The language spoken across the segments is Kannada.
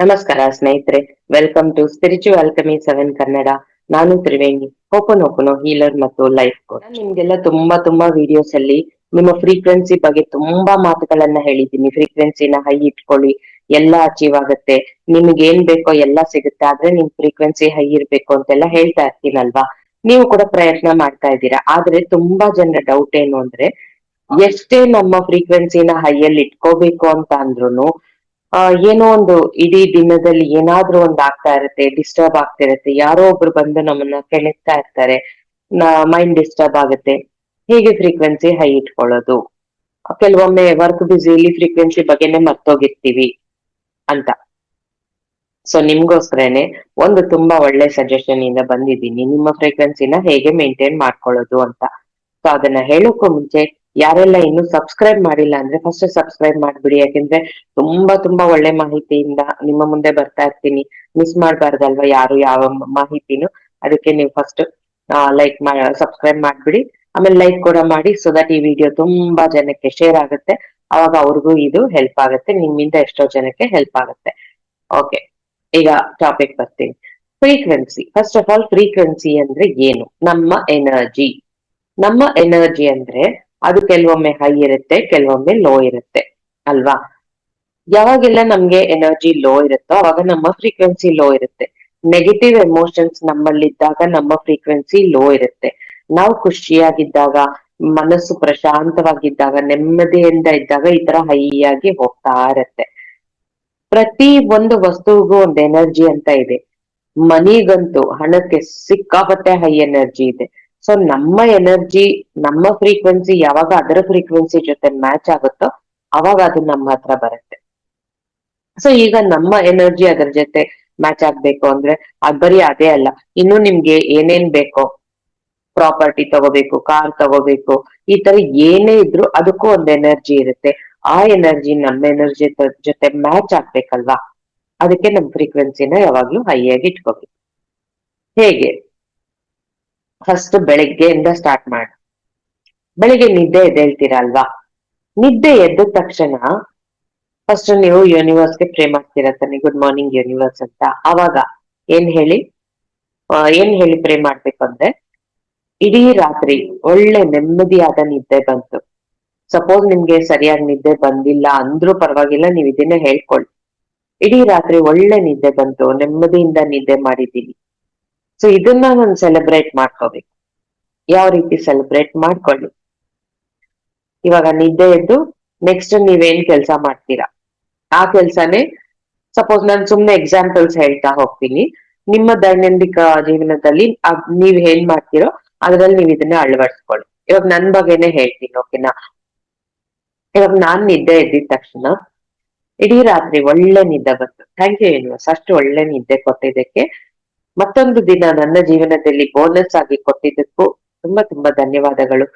ನಮಸ್ಕಾರ ಸ್ನೇಹಿತರೆ. Welcome to spiritual alchemy seven Kannada ನಾನು ತ್ರಿವೇಣಿ ಓಪನ್ ಓಪನ್ ಹೀಲರ್ ಮತ್ತು ಲೈಫ್ ಕೋಚ್ ನಿಮ್ಗೆಲ್ಲ ತುಂಬಾ ತುಂಬಾ ವಿಡಿಯೋಸ್ ಅಲ್ಲಿ ನಿಮ್ಮ ಫ್ರೀಕ್ವೆನ್ಸಿ ಬಗ್ಗೆ ತುಂಬಾ ಮಾತುಗಳನ್ನ ಹೇಳಿದ್ದೀನಿ. ಫ್ರೀಕ್ವೆನ್ಸಿನ ಹೈ ಇಟ್ಕೊಳ್ಳಿ, ಎಲ್ಲ ಅಚೀವ್ ಆಗುತ್ತೆ. ನಿಮ್ಗೆ ಏನ್ ಬೇಕೋ ಎಲ್ಲ ಸಿಗುತ್ತೆ. ಆದ್ರೆ ನಿಮ್ ಫ್ರೀಕ್ವೆನ್ಸಿ ಹೈ ಇರ್ಬೇಕು ಅಂತೆಲ್ಲ ಹೇಳ್ತಾ ಇರ್ತೀನಲ್ವಾ? ನೀವು ಕೂಡ ಪ್ರಯತ್ನ ಮಾಡ್ತಾ ಇದ್ದೀರಾ. ಆದ್ರೆ ತುಂಬಾ ಜನರ ಡೌಟ್ ಏನು ಅಂದ್ರೆ, ಎಷ್ಟೇ ನಮ್ಮ ಫ್ರೀಕ್ವೆನ್ಸಿನ ಹೈಯಲ್ಲಿ ಇಟ್ಕೋಬೇಕು ಅಂತ ಅಂದ್ರೂ ಏನೋ ಒಂದು ಇಡೀ ದಿನದಲ್ಲಿ ಏನಾದ್ರೂ ಒಂದ್ ಆಗ್ತಾ ಇರುತ್ತೆ ಡಿಸ್ಟರ್ಬ್ ಆಗ್ತಿರತ್ತೆ ಯಾರೋ ಒಬ್ರು ಬಂದು ನಮ್ಮನ್ನ ಕೆಣಕ್ತಾ ಇರ್ತಾರೆ. ಮೈಂಡ್ ಡಿಸ್ಟರ್ಬ್ ಆಗುತ್ತೆ. ಹೀಗೆ ಫ್ರೀಕ್ವೆನ್ಸಿ ಹೈ ಇಟ್ಕೊಳ್ಳೋದು. ಕೆಲವೊಮ್ಮೆ ವರ್ಕ್ ಬ್ಯುಸಿಲಿ ಫ್ರೀಕ್ವೆನ್ಸಿ ಬಗ್ಗೆನೆ ಮರ್ತೋಗಿರ್ತೀವಿ ಅಂತ. ಸೊ ನಿಮ್ಗೋಸ್ಕರನೇ ಒಂದು ತುಂಬಾ ಒಳ್ಳೆ ಸಜೆಷನ್ ಇಂದ ಬಂದಿದ್ದೀನಿ. ನಿಮ್ಮ ಫ್ರೀಕ್ವೆನ್ಸಿನ ಹೇಗೆ ಮೇಂಟೈನ್ ಮಾಡ್ಕೊಳ್ಳೋದು ಅಂತ. ಸೊ ಅದನ್ನ ಹೇಳೋಕ್ಕೂ ಮುಂಚೆ ಯಾರೆಲ್ಲ ಇನ್ನು ಸಬ್ಸ್ಕ್ರೈಬ್ ಮಾಡಿಲ್ಲ ಅಂದ್ರೆ ಫಸ್ಟ್ ಸಬ್ಸ್ಕ್ರೈಬ್ ಮಾಡ್ಬಿಡಿ. ಯಾಕೆಂದ್ರೆ ತುಂಬಾ ತುಂಬಾ ಒಳ್ಳೆ ಮಾಹಿತಿಯಿಂದ ನಿಮ್ಮ ಮುಂದೆ ಬರ್ತಾ ಇರ್ತೀನಿ. ಮಿಸ್ ಮಾಡ್ಬಾರ್ದಲ್ವಾ ಯಾರು ಯಾವ ಮಾಹಿತಿನೂ? ಅದಕ್ಕೆ ನೀವು ಫಸ್ಟ್ ಲೈಕ್ ಸಬ್ಸ್ಕ್ರೈಬ್ ಮಾಡ್ಬಿಡಿ. ಆಮೇಲೆ ಲೈಕ್ ಕೂಡ ಮಾಡಿ ಸೊ ದಟ್ ಈ ವಿಡಿಯೋ ತುಂಬಾ ಜನಕ್ಕೆ ಶೇರ್ ಆಗುತ್ತೆ. ಅವಾಗ ಅವ್ರಿಗೂ ಇದು ಹೆಲ್ಪ್ ಆಗುತ್ತೆ. ನಿಮ್ಮಿಂದ ಎಷ್ಟೋ ಜನಕ್ಕೆ ಹೆಲ್ಪ್ ಆಗುತ್ತೆ. ಓಕೆ ಈಗ ಟಾಪಿಕ್ ಬರ್ತೀನಿ. Frequency first of all frequency ಅಂದ್ರೆ ಏನು? ನಮ್ಮ ಎನರ್ಜಿ ನಮ್ಮ ಎನರ್ಜಿ ಅಂದ್ರೆ ಅದು ಕೆಲವೊಮ್ಮೆ ಹೈ ಇರುತ್ತೆ, ಕೆಲವೊಮ್ಮೆ ಲೋ ಇರುತ್ತೆ, ಅಲ್ವಾ? ಯಾವಾಗೆಲ್ಲ ನಮ್ಗೆ ಎನರ್ಜಿ ಲೋ ಇರುತ್ತೋ ಅವಾಗ ನಮ್ಮ ಫ್ರೀಕ್ವೆನ್ಸಿ ಲೋ ಇರುತ್ತೆ. ನೆಗೆಟಿವ್ ಎಮೋಷನ್ಸ್ ನಮ್ಮಲ್ಲಿದ್ದಾಗ ನಮ್ಮ ಫ್ರೀಕ್ವೆನ್ಸಿ ಲೋ ಇರುತ್ತೆ. ನಾವು ಖುಷಿಯಾಗಿದ್ದಾಗ, ಮನಸ್ಸು ಪ್ರಶಾಂತವಾಗಿದ್ದಾಗ, ನೆಮ್ಮದಿಯಿಂದ ಇದ್ದಾಗ ಈ ತರ ಹೈ ಆಗಿ ಹೋಗ್ತಾ ಇರತ್ತೆ. ಪ್ರತಿ ಒಂದು ವಸ್ತುವಿಗೂ ಒಂದು ಎನರ್ಜಿ ಅಂತ ಇದೆ. ಮನಿಗಂತೂ ಹಣಕ್ಕೆ ಸಿಕ್ಕಾಪಟ್ಟೆ ಹೈ ಎನರ್ಜಿ ಇದೆ. ಸೊ ನಮ್ಮ ಎನರ್ಜಿ ನಮ್ಮ ಫ್ರೀಕ್ವೆನ್ಸಿ ಯಾವಾಗ ಅದರ ಫ್ರೀಕ್ವೆನ್ಸಿ ಜೊತೆ ಮ್ಯಾಚ್ ಆಗುತ್ತೋ ಅವಾಗ ಅದು ನಮ್ಮ ಹತ್ರ ಬರುತ್ತೆ. ಸೊ ಈಗ ನಮ್ಮ ಎನರ್ಜಿ ಅದರ ಜೊತೆ ಮ್ಯಾಚ್ ಆಗ್ಬೇಕು ಅಂದ್ರೆ ಅದ್ ಬರೀ ಅದೇ ಅಲ್ಲ, ಇನ್ನು ನಿಮ್ಗೆ ಏನೇನ್ ಬೇಕೋ ಪ್ರಾಪರ್ಟಿ ತಗೋಬೇಕು ಕಾರ್ ತಗೋಬೇಕು, ಈ ತರ ಏನೇ ಇದ್ರು ಅದಕ್ಕೂ ಒಂದು ಎನರ್ಜಿ ಇರುತ್ತೆ. ಆ ಎನರ್ಜಿ ನಮ್ಮ ಎನರ್ಜಿ ಜೊತೆ ಮ್ಯಾಚ್ ಆಗ್ಬೇಕಲ್ವಾ? ಅದಕ್ಕೆ ನಮ್ ಫ್ರೀಕ್ವೆನ್ಸಿನ ಯಾವಾಗ್ಲೂ ಹೈ ಆಗಿ ಇಟ್ಕೋಬೇಕು. ಹೇಗೆ? ಫಸ್ಟ್ ಬೆಳಗ್ಗೆಯಿಂದ ಸ್ಟಾರ್ಟ್ ಮಾಡಿ. ಬೆಳಿಗ್ಗೆ ನಿದ್ದೆ ಎದ್ದೇಳ್ತೀರ ಅಲ್ವಾ? ನಿದ್ದೆ ಎದ್ದ ತಕ್ಷಣ ಫಸ್ಟ್ ನೀವು ಯೂನಿವರ್ಸ್ಗೆ ಪ್ರೇ ಮಾಡ್ತೀರಾ ತಾನೆ ಗುಡ್ ಮಾರ್ನಿಂಗ್ ಯೂನಿವರ್ಸ್ ಅಂತ. ಅವಾಗ ಏನ್ ಹೇಳಿ? ಏನ್ ಹೇಳಿ ಪ್ರೇ ಮಾಡ್ಬೇಕು ಅಂದ್ರೆ ಇಡೀ ರಾತ್ರಿ ಒಳ್ಳೆ ನೆಮ್ಮದಿಯಾದ ನಿದ್ದೆ ಬಂತು. ಸಪೋಸ್ ನಿಮ್ಗೆ ಸರಿಯಾಗಿ ನಿದ್ದೆ ಬಂದಿಲ್ಲ ಅಂದ್ರೂ ಪರವಾಗಿಲ್ಲ, ನೀವು ಇದನ್ನ ಹೇಳ್ಕೊಳ್ಳಿ. ಇಡೀ ರಾತ್ರಿ ಒಳ್ಳೆ ನಿದ್ದೆ ಬಂತು, ನೆಮ್ಮದಿಯಿಂದ ನಿದ್ದೆ ಮಾಡಿದ್ದೀನಿ ಸೊ ಇದನ್ನ ನಾನು ಸೆಲೆಬ್ರೇಟ್ ಮಾಡ್ಕೋಬೇಕು. ಯಾವ ರೀತಿ ಸೆಲೆಬ್ರೇಟ್ ಮಾಡ್ಕೊಳ್ಳಿ. ಇವಾಗ ನಿದ್ದೆ ಎದ್ದು ನೆಕ್ಸ್ಟ್ ನೀವೇನ್ ಕೆಲಸ ಮಾಡ್ತೀರಾ? ಆ ಕೆಲ್ಸನೇ ಸಪೋಸ್ ನಾನು ಸುಮ್ನೆ ಎಕ್ಸಾಂಪಲ್ಸ್ ಹೇಳ್ತಾ ಹೋಗ್ತೀನಿ. ನಿಮ್ಮ ದೈನಂದಿಕ ಜೀವನದಲ್ಲಿ ನೀವ್ ಏನ್ ಮಾಡ್ತೀರೋ ಅದ್ರಲ್ಲಿ ನೀವ್ ಇದನ್ನ ಅಳವಡಿಸ್ಕೊಳ್ಳಿ. ಇವಾಗ ನನ್ ಬಗ್ಗೆನೆ ಹೇಳ್ತೀನಿ ಓಕೆನಾ ಇವಾಗ ನಾನ್ ನಿದ್ದೆ ಎದ್ದಿದ ತಕ್ಷಣ ಇಡೀ ರಾತ್ರಿ ಒಳ್ಳೆ ನಿದ್ದೆ ಬಂತು. ಥ್ಯಾಂಕ್ ಯು ಯೂನಿವರ್ಸ್ ಅಷ್ಟು ಒಳ್ಳೆ ನಿದ್ದೆ ಕೊಟ್ಟಿದ್ದಕ್ಕೆ ಮತ್ತೊಂದು ದಿನ ನನ್ನ ಜೀವನದಲ್ಲಿ ಬೋನಸ್ ಆಗಿ ಕೊಟ್ಟಿದ್ದಕ್ಕೂ ತುಂಬಾ ತುಂಬಾ ಧನ್ಯವಾದಗಳು.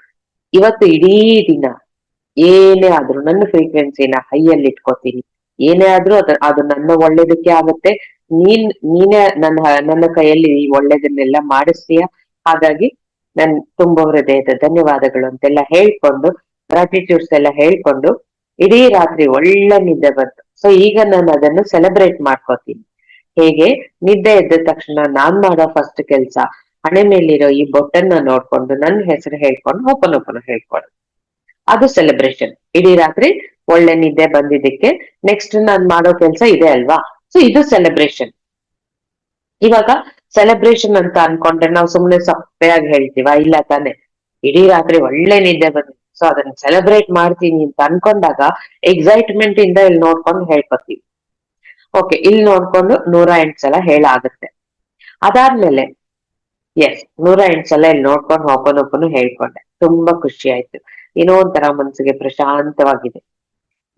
ಇವತ್ತು ಇಡೀ ದಿನ ಏನೇ ಆದ್ರೂ ನನ್ನ ಫ್ರೀಕ್ವೆನ್ಸಿನ ಹೈಯಲ್ಲಿ ಇಟ್ಕೋತೀನಿ. ಏನೇ ಆದ್ರೂ ಅದ, ಅದು ನನ್ನ ಒಳ್ಳೇದಕ್ಕೆ ಆಗುತ್ತೆ. ನೀನ್, ನೀನೇ ನನ್ನ ನನ್ನ ಕೈಯಲ್ಲಿ ಒಳ್ಳೇದನ್ನೆಲ್ಲ ಮಾಡಿಸ್ತೀಯ? ಹಾಗಾಗಿ ನನ್ ತುಂಬ ಹೃದಯದ ಧನ್ಯವಾದಗಳು ಅಂತೆಲ್ಲ ಹೇಳ್ಕೊಂಡು ಗ್ರಾಟಿಟ್ಯೂಡ್ಸ್ ಎಲ್ಲ ಹೇಳ್ಕೊಂಡು, ಇಡೀ ರಾತ್ರಿ ಒಳ್ಳೆ ನಿದ್ದೆ ಬಂತು. ಸೊ ಈಗ ನಾನು ಅದನ್ನು ಸೆಲೆಬ್ರೇಟ್ ಮಾಡ್ಕೋತೀನಿ. ಹೇಗೆ? ನಿದ್ದೆ ಎದ್ದ ತಕ್ಷಣ ನಾನ್ ಮಾಡೋ ಫಸ್ಟ್ ಕೆಲ್ಸ, ಹಣೆ ಮೇಲಿರೋ ಈ ಬೊಟ್ಟನ್ನ ನೋಡ್ಕೊಂಡು ನನ್ನ ಹೆಸರು ಹೇಳ್ಕೊಂಡು ಓಪನ್ ಓಪನ್ ಹೇಳ್ಕೊಂಡು ಅದು ಸೆಲೆಬ್ರೇಷನ್ ಇಡೀ ರಾತ್ರಿ ಒಳ್ಳೆ ನಿದ್ದೆ ಬಂದಿದ್ದಕ್ಕೆ ನೆಕ್ಸ್ಟ್ ನಾನ್ ಮಾಡೋ ಕೆಲ್ಸ ಇದೆ ಅಲ್ವಾ? ಸೊ ಇದು ಸೆಲೆಬ್ರೇಷನ್ ಇವಾಗ ಸೆಲೆಬ್ರೇಷನ್ ಅಂತ ಅನ್ಕೊಂಡ್ರೆ ನಾವು ಸುಮ್ನೆ ಸಪ್ಪೆಯಾಗಿ ಹೇಳ್ತೀವ? ಇಲ್ಲ ತಾನೆ. ಇಡೀ ರಾತ್ರಿ ಒಳ್ಳೆ ನಿದ್ದೆ ಬಂದಿದೆ. ಸೊ ಅದನ್ನ ಸೆಲೆಬ್ರೇಟ್ ಮಾಡ್ತೀನಿ ಅಂತ ಅನ್ಕೊಂಡಾಗ ಎಕ್ಸೈಟ್ಮೆಂಟ್ ಇಂದ ಇಲ್ಲಿ ನೋಡ್ಕೊಂಡು ಹೇಳ್ಕೊತೀವಿ. ಓಕೆ ಇಲ್ಲಿ ನೋಡ್ಕೊಂಡು ನೂರ ಎಂಟು ಸಲ ಹೇಳಾಗುತ್ತೆ. ಅದಾದ್ಮೇಲೆ ಎಸ್ ನೂರ ಎಂಟು ಸಲ ಇಲ್ಲಿ ನೋಡ್ಕೊಂಡು ಒಬ್ಬನ ಒಬ್ಬನು ಹೇಳ್ಕೊಂಡೆ. ತುಂಬಾ ಖುಷಿ ಆಯ್ತು. ಏನೋ ಒಂಥರ ಮನ್ಸಿಗೆ ಪ್ರಶಾಂತವಾಗಿದೆ.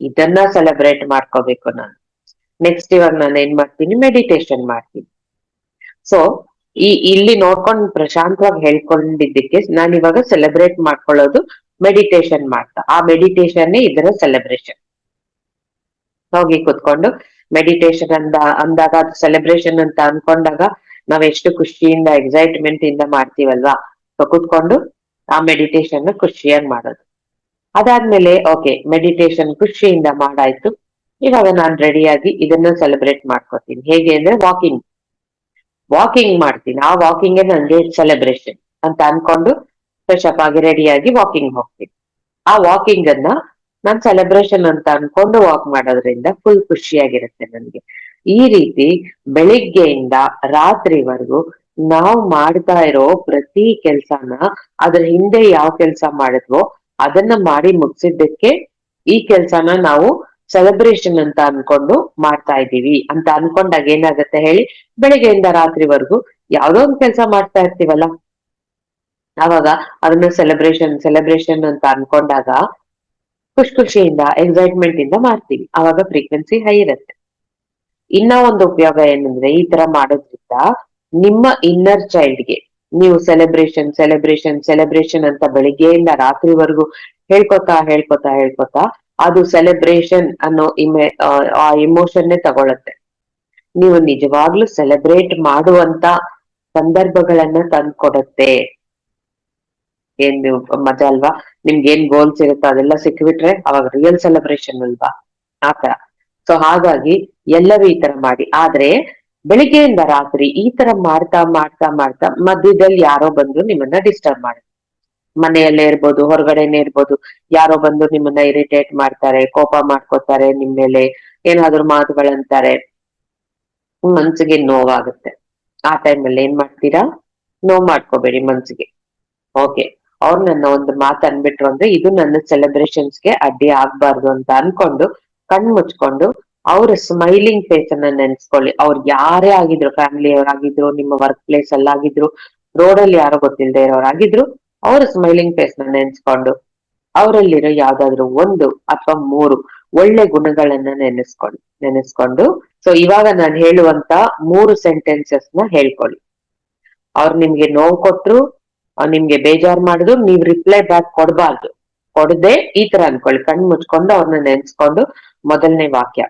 ಇದನ್ನ ಸೆಲೆಬ್ರೇಟ್ ಮಾಡ್ಕೋಬೇಕು ನಾನು. ನೆಕ್ಸ್ಟ್ ಇವಾಗ ನಾನು ಏನ್ ಮಾಡ್ತೀನಿ? ಮೆಡಿಟೇಷನ್ ಮಾಡ್ತೀನಿ. ಸೊ ಈ, ಇಲ್ಲಿ ನೋಡ್ಕೊಂಡು ಪ್ರಶಾಂತವಾಗಿ ಹೇಳ್ಕೊಂಡಿದ್ದಕ್ಕೆ ನಾನು ಇವಾಗ ಸೆಲೆಬ್ರೇಟ್ ಮಾಡ್ಕೊಳ್ಳೋದು ಮೆಡಿಟೇಷನ್ ಮಾಡ್ತಾ. ಆ ಮೆಡಿಟೇಷನ್ ಇದರ ಸೆಲೆಬ್ರೇಷನ್ ಹೋಗಿ ಕುತ್ಕೊಂಡು ಮೆಡಿಟೇಷನ್ ಅಂದ, ಅಂದಾಗ ಅದು ಸೆಲೆಬ್ರೇಷನ್ ಅಂತ ಅನ್ಕೊಂಡಾಗ ನಾವ್ ಎಷ್ಟು ಖುಷಿಯಿಂದ ಎಕ್ಸೈಟ್ಮೆಂಟ್ ಇಂದ ಮಾಡ್ತೀವಲ್ವಾ? ಸೊ ಕುತ್ಕೊಂಡು ಆ ಮೆಡಿಟೇಷನ್ ಖುಷಿಯಾಗಿ ಮಾಡೋದು. ಅದಾದ್ಮೇಲೆ ಓಕೆ ಮೆಡಿಟೇಷನ್ ಖುಷಿಯಿಂದ ಮಾಡಾಯ್ತು. ಇವಾಗ ನಾನ್ ರೆಡಿಯಾಗಿ ಇದನ್ನ ಸೆಲೆಬ್ರೇಟ್ ಮಾಡ್ಕೋತೀನಿ. ಹೇಗೆ ಅಂದ್ರೆ ವಾಕಿಂಗ್ ವಾಕಿಂಗ್ ಮಾಡ್ತೀನಿ. ಆ ವಾಕಿಂಗ್ ನನ್ಗೆ ಸೆಲೆಬ್ರೇಷನ್ ಅಂತ ಅನ್ಕೊಂಡು ಫ್ರೆಶ್ ಅಪ್ ಆಗಿ ರೆಡಿಯಾಗಿ ವಾಕಿಂಗ್ ಹೋಗ್ತೀನಿ. ಆ ವಾಕಿಂಗ್ ಅನ್ನ ನಾನ್ ಸೆಲೆಬ್ರೇಷನ್ ಅಂತ ಅನ್ಕೊಂಡು ವಾಕ್ ಮಾಡೋದ್ರಿಂದ ಫುಲ್ ಖುಷಿಯಾಗಿರುತ್ತೆ ನನ್ಗೆ. ಈ ರೀತಿ ಬೆಳಿಗ್ಗೆಯಿಂದ ರಾತ್ರಿವರೆಗೂ ನಾವು ಮಾಡ್ತಾ ಇರೋ ಪ್ರತಿ ಕೆಲ್ಸನ ಅದ್ರ ಹಿಂದೆ ಯಾವ ಕೆಲ್ಸ ಮಾಡಿದ್ವೋ ಅದನ್ನ ಮಾಡಿ ಮುಗಿಸಿದ್ದಕ್ಕೆ ಈ ಕೆಲ್ಸನ ನಾವು ಸೆಲೆಬ್ರೇಷನ್ ಅಂತ ಅನ್ಕೊಂಡು ಮಾಡ್ತಾ ಇದೀವಿ ಅಂತ ಅನ್ಕೊಂಡಾಗ ಏನಾಗತ್ತೆ ಹೇಳಿ, ಬೆಳಿಗ್ಗೆಯಿಂದ ರಾತ್ರಿವರೆಗೂ ಯಾವ್ದೋ ಒಂದ್ ಕೆಲ್ಸ ಮಾಡ್ತಾ ಇರ್ತೀವಲ್ಲ. ಅವಾಗ ಅದನ್ನ ಸೆಲೆಬ್ರೇಷನ್ ಸೆಲೆಬ್ರೇಷನ್ ಅಂತ ಅನ್ಕೊಂಡಾಗ ಖುಷಿ ಖುಷಿಯಿಂದ ಎಕ್ಸೈಟ್ಮೆಂಟ್ ಇಂದ ಮಾಡ್ತೀವಿ. ಅವಾಗ ಫ್ರೀಕ್ವೆನ್ಸಿ ಹೈ ಇರುತ್ತೆ. ಇನ್ನ ಒಂದು ಉಪಯೋಗ ಏನಂದ್ರೆ, ಈ ತರ ಮಾಡೋದ್ರಿಂದ ನಿಮ್ಮ ಇನ್ನರ್ ಚೈಲ್ಡ್ಗೆ ನೀವು ಸೆಲೆಬ್ರೇಷನ್ ಸೆಲೆಬ್ರೇಷನ್ ಸೆಲೆಬ್ರೇಷನ್ ಅಂತ ಬೆಳಿಗ್ಗೆಯಿಂದ ರಾತ್ರಿವರೆಗೂ ಹೇಳ್ಕೊತಾ ಹೇಳ್ಕೊತಾ ಹೇಳ್ಕೊತಾ ಅದು ಸೆಲೆಬ್ರೇಷನ್ ಅನ್ನೋ ಇಮೆ ಆ ಇಮೋಷನ್ನೇ ತಗೊಳತ್ತೆ. ನೀವು ನಿಜವಾಗ್ಲೂ ಸೆಲೆಬ್ರೇಟ್ ಮಾಡುವಂತ ಸಂದರ್ಭಗಳನ್ನ ತಂದ್ಕೊಡತ್ತೆ. ಏನ್ ನೀವು ಮಜಾ ಅಲ್ವಾ? ನಿಮ್ಗೆ ಏನ್ ಗೋಲ್ಸ್ ಇರುತ್ತೋ ಅದೆಲ್ಲ ಸಿಕ್ಬಿಟ್ರೆ ಅವಾಗ ರಿಯಲ್ ಸೆಲೆಬ್ರೇಷನ್ ಅಲ್ವಾ? ಆತರ ಸೊ ಹಾಗಾಗಿ ಎಲ್ಲರೂ ಈ ತರ ಮಾಡಿ. ಆದ್ರೆ, ಬೆಳಿಗ್ಗೆಯಿಂದ ರಾತ್ರಿ ಈ ತರ ಮಾಡ್ತಾ ಮಾಡ್ತಾ ಮಾಡ್ತಾ ಮಧ್ಯದಲ್ಲಿ ಯಾರೋ ಬಂದು ನಿಮ್ಮನ್ನ ಡಿಸ್ಟರ್ಬ್ ಮಾಡಿ. ಮನೆಯಲ್ಲೇ ಇರ್ಬೋದು, ಹೊರಗಡೆನೆ ಇರ್ಬೋದು. ಯಾರೋ ಬಂದು ನಿಮ್ಮನ್ನ ಇರಿಟೇಟ್ ಮಾಡ್ತಾರೆ, ಕೋಪ ಮಾಡ್ಕೋತಾರೆ ನಿಮ್ ಮೇಲೆ ಏನಾದ್ರು ಮಾತುಗಳಂತಾರೆ ಮನ್ಸಿಗೆ ನೋವಾಗುತ್ತೆ. ಆ ಟೈಮಲ್ಲಿ ಏನ್ ಮಾಡ್ತೀರಾ? ನೋವ್ ಮಾಡ್ಕೋಬೇಡಿ ಮನ್ಸಿಗೆ. ಓಕೆ ಅವ್ರು ನನ್ನ ಒಂದು ಮಾತು ಅನ್ಬಿಟ್ರು ಅಂದ್ರೆ ಇದು ನನ್ನ ಸೆಲೆಬ್ರೇಷನ್ಸ್ಗೆ ಅಡ್ಡಿ ಆಗ್ಬಾರ್ದು ಅಂತ ಅನ್ಕೊಂಡು ಕಣ್ ಮುಚ್ಕೊಂಡು ಅವ್ರ ಸ್ಮೈಲಿಂಗ್ ಫೇಸ್ ಅನ್ನ ನೆನ್ಸ್ಕೊಳ್ಳಿ. ಅವ್ರು ಯಾರೇ ಆಗಿದ್ರು ಫ್ಯಾಮಿಲಿ ಅವರಾಗಿದ್ರು, ನಿಮ್ಮ ವರ್ಕ್ ಪ್ಲೇಸ್ ಅಲ್ಲಿ ಆಗಿದ್ರು ರೋಡ್ ಅಲ್ಲಿ ಯಾರೋ ಗೊತ್ತಿಲ್ಲದೆ ಇರೋರಾಗಿದ್ರು, ಅವ್ರ ಸ್ಮೈಲಿಂಗ್ ಫೇಸ್ನ ನೆನ್ಸ್ಕೊಂಡು ಅವರಲ್ಲಿರೋ ಯಾವ್ದಾದ್ರು ಒಂದು ಅಥವಾ ಮೂರು ಒಳ್ಳೆ ಗುಣಗಳನ್ನ ನೆನೆಸ್ಕೊಂಡು ನೆನೆಸ್ಕೊಂಡು. ಸೊ ಇವಾಗ ನಾನು ಹೇಳುವಂತ ಮೂರು ಸೆಂಟೆನ್ಸಸ್ನ ಹೇಳ್ಕೊಳ್ಳಿ. ಅವ್ರು ನಿಮ್ಗೆ ನೋವು ಕೊಟ್ರು ನಿಮ್ಗೆ ಬೇಜಾರ್ ಮಾಡುದು, ನೀವ್ ರಿಪ್ಲೈ ಬ್ಯಾಕ್ ಕೊಡಬಾರ್ದು. ಕೊಡದೆ ಈ ತರ ಅನ್ಕೊಳ್ಳಿ. ಕಣ್ಣು ಮುಚ್ಕೊಂಡು ಅವ್ರನ್ನ ನೆನ್ಸ್ಕೊಂಡು ಮೊದಲನೇ ವಾಕ್ಯ.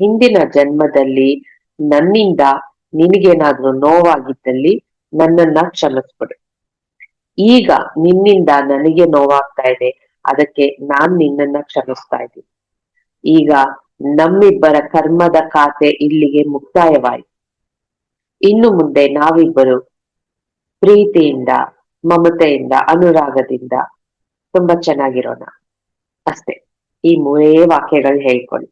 ಹಿಂದಿನ ಜನ್ಮದಲ್ಲಿ ನನ್ನಿಂದ ನಿನಗೇನಾದ್ರೂ ನೋವಾಗಿದ್ದಲ್ಲಿ ನನ್ನನ್ನ ಕ್ಷಮಿಸ್ಬಿಡು. ಈಗ ನಿನ್ನಿಂದ ನನಗೆ ನೋವಾಗ್ತಾ ಇದೆ. ಅದಕ್ಕೆ ನಾನ್ ನಿನ್ನನ್ನ ಕ್ಷಮಿಸ್ತಾ ಇದ್ದೀನಿ. ಈಗ ನಮ್ಮಿಬ್ಬರ ಕರ್ಮದ ಖಾತೆ ಇಲ್ಲಿಗೆ ಮುಕ್ತಾಯವಾಯಿತು. ಇನ್ನು ಮುಂದೆ ನಾವಿಬ್ಬರು ಪ್ರೀತಿಯಿಂದ ಮಮತೆಯಿಂದ, ಅನುರಾಗದಿಂದ ತುಂಬಾ ಚೆನ್ನಾಗಿರೋಣ. ಅಷ್ಟೇ. ಈ ಮೂರೇ ವಾಕ್ಯಗಳು ಹೇಳ್ಕೊಳ್ಳಿ.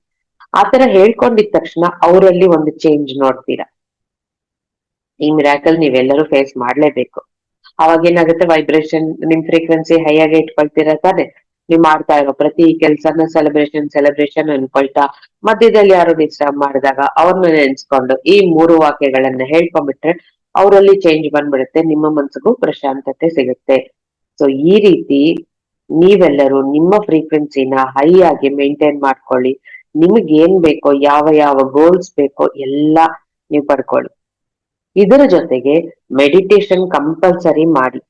ಆತರ ಹೇಳ್ಕೊಂಡಿದ ತಕ್ಷಣ ಅವರಲ್ಲಿ ಒಂದು ಚೇಂಜ್ ನೋಡ್ತೀರಾ? ಈ ಮಿರಾಕಲ್ ನೀವೆಲ್ಲರೂ ಫೇಸ್ ಮಾಡ್ಲೇಬೇಕು. ಅವಾಗ ಏನಾಗುತ್ತೆ? ವೈಬ್ರೇಷನ್ ನಿಮ್ ಫ್ರೀಕ್ವೆನ್ಸಿ ಹೈ ಆಗಿ ಇಟ್ಕೊಳ್ತೀರಾ ತಾನೆ? ನೀವ್ ಮಾಡ್ತಾ ಇರೋ ಪ್ರತಿ ಕೆಲ್ಸನ ಸೆಲೆಬ್ರೇಷನ್ ಸೆಲೆಬ್ರೇಷನ್ ಅನ್ಕೊಳ್ತಾ, ಮಧ್ಯದಲ್ಲಿ ಯಾರು ಡಿಸ್ಟರ್ಬ್ ಮಾಡಿದಾಗ ಅವ್ರನ್ನ ನೆನ್ಸ್ಕೊಂಡು ಈ ಮೂರು ವಾಕ್ಯಗಳನ್ನ ಹೇಳ್ಕೊಂಡ್ಬಿಟ್ರೆ ಅವರಲ್ಲಿ ಚೇಂಜ್ ಬಂದ್ಬಿಡುತ್ತೆ, ನಿಮ್ಮ ಮನ್ಸಿಗೂ ಪ್ರಶಾಂತತೆ ಸಿಗುತ್ತೆ. ಸೊ ಈ ರೀತಿ ನೀವೆಲ್ಲರೂ ನಿಮ್ಮ ಫ್ರೀಕ್ವೆನ್ಸಿನ ಹೈ ಆಗಿ ಮೇಂಟೈನ್ ಮಾಡ್ಕೊಳ್ಳಿ. ನಿಮ್ಗೆ ಏನ್ ಬೇಕೋ, ಯಾವ ಯಾವ ಗೋಲ್ಸ್ ಬೇಕೋ ಎಲ್ಲ ನೀವು ಪಡ್ಕೊಳ್ಳಿ. ಇದರ ಜೊತೆಗೆ ಮೆಡಿಟೇಷನ್ ಕಂಪಲ್ಸರಿ ಮಾಡಿ.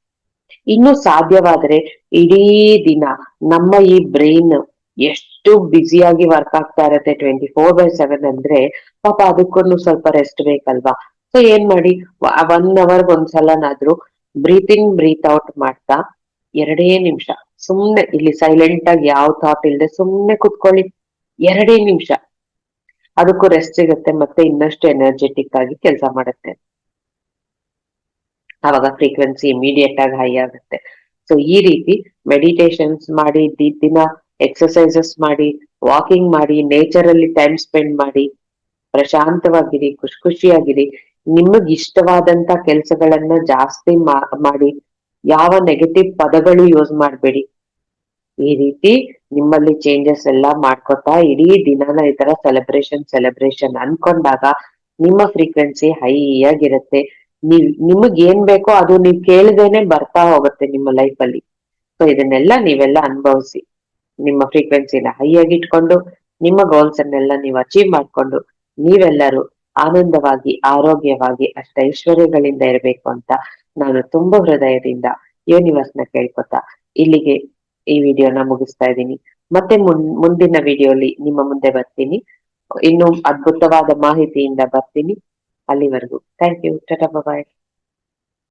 ಇನ್ನು ಸಾಧ್ಯವಾದ್ರೆ ಇಡೀ ದಿನ ನಮ್ಮ ಈ ಬ್ರೈನ್ ಎಷ್ಟು ಬ್ಯುಸಿಯಾಗಿ ವರ್ಕ್ ಆಗ್ತಾ ಇರತ್ತೆ ಟ್ವೆಂಟಿ ಫೋರ್ ಬೈ ಸೆವೆನ್ ಅಂದ್ರೆ ಪಾಪ ಅದಕ್ಕೂ ಸ್ವಲ್ಪ ರೆಸ್ಟ್ ಬೇಕಲ್ವಾ? ಸೊ ಏನ್ ಮಾಡಿ? ಒನ್ ಅವರ್ ಒಂದ್ಸಲನಾದ್ರೂ ಬ್ರೀತ್ ಬ್ರೀತ್ ಔಟ್ ಮಾಡ್ತಾ ಎರಡೇ ನಿಮಿಷ. ಸುಮ್ನೆ ಇಲ್ಲಿ ಸೈಲೆಂಟ್ ಆಗಿ ಯಾವ ಥಾಟ್ ಇಲ್ಲದೆ ಸುಮ್ನೆ ಕುತ್ಕೊಳ್ಳಿ. ಎರಡೇ ನಿಮಿಷ. ಅದಕ್ಕೂ ರೆಸ್ಟ್ ಸಿಗುತ್ತೆ ಮತ್ತೆ ಇನ್ನಷ್ಟು ಎನರ್ಜೆಟಿಕ್ ಆಗಿ ಕೆಲಸ ಮಾಡುತ್ತೆ. ಆವಾಗ ಫ್ರೀಕ್ವೆನ್ಸಿ ಇಮಿಡಿಯೇಟ್ ಆಗಿ ಹೈ ಆಗುತ್ತೆ. ಸೊ ಈ ರೀತಿ ಮೆಡಿಟೇಷನ್ಸ್ ಮಾಡಿ ದಿನ ಎಕ್ಸರ್ಸೈಸಸ್ ಮಾಡಿ ವಾಕಿಂಗ್ ಮಾಡಿ ನೇಚರ್ ಅಲ್ಲಿ ಟೈಮ್ ಸ್ಪೆಂಡ್ ಮಾಡಿ, ಪ್ರಶಾಂತವಾಗಿರಿ, ಖುಷಿ ಖುಷಿಯಾಗಿರಿ. ನಿಮಗ್ ಇಷ್ಟವಾದಂತ ಕೆಲ್ಸಗಳನ್ನ ಜಾಸ್ತಿ ಮಾಡಿ ಯಾವ ನೆಗೆಟಿವ್ ಪದಗಳು ಯೂಸ್ ಮಾಡಬೇಡಿ. ಈ ರೀತಿ ನಿಮ್ಮಲ್ಲಿ ಚೇಂಜಸ್ ಎಲ್ಲ ಮಾಡ್ಕೊತಾ ಇಡೀ ದಿನಾನ ಈ ತರ ಸೆಲೆಬ್ರೇಷನ್ ಸೆಲೆಬ್ರೇಷನ್ ಅನ್ಕೊಂಡಾಗ ನಿಮ್ಮ ಫ್ರೀಕ್ವೆನ್ಸಿ ಹೈ ಆಗಿರುತ್ತೆ ನೀವ್ ನಿಮಗ್ ಏನ್ ಬೇಕೋ ಅದು ನೀವ್ ಕೇಳದೇನೆ ಬರ್ತಾ ಹೋಗುತ್ತೆ ನಿಮ್ಮ ಲೈಫ್ ಅಲ್ಲಿ. ಸೊ ಇದನ್ನೆಲ್ಲ ನೀವೆಲ್ಲ ಅನುಭವಿಸಿ. ನಿಮ್ಮ ಫ್ರೀಕ್ವೆನ್ಸಿನ ಹೈ ಆಗಿ ಇಟ್ಕೊಂಡು ನಿಮ್ಮ ಗೋಲ್ಸ್ ಅನ್ನೆಲ್ಲ ನೀವು ಅಚೀವ್ ಮಾಡ್ಕೊಂಡು, ನೀವೆಲ್ಲರೂ ಆನಂದವಾಗಿ, ಆರೋಗ್ಯವಾಗಿ, ಅಷ್ಟ ಐಶ್ವರ್ಯಗಳಿಂದ ಇರಬೇಕು ಅಂತ ನಾನು ತುಂಬಾ ಹೃದಯದಿಂದ ಯೂನಿವರ್ಸ್ನ ಕೇಳ್ಕೊತಾ ಇಲ್ಲಿಗೆ ಈ ವಿಡಿಯೋನ ಮುಗಿಸ್ತಾ ಇದ್ದೀನಿ. ಮತ್ತೆ ಮುನ್, ಮುಂದಿನ ವಿಡಿಯೋಲಿ ನಿಮ್ಮ ಮುಂದೆ ಬರ್ತೀನಿ. ಇನ್ನು ಅದ್ಭುತವಾದ ಮಾಹಿತಿಯಿಂದ ಬರ್ತೀನಿ. ಅಲ್ಲಿವರೆಗೂ ಥ್ಯಾಂಕ್ ಯು ಟಾಟಾ ಬಾಯ್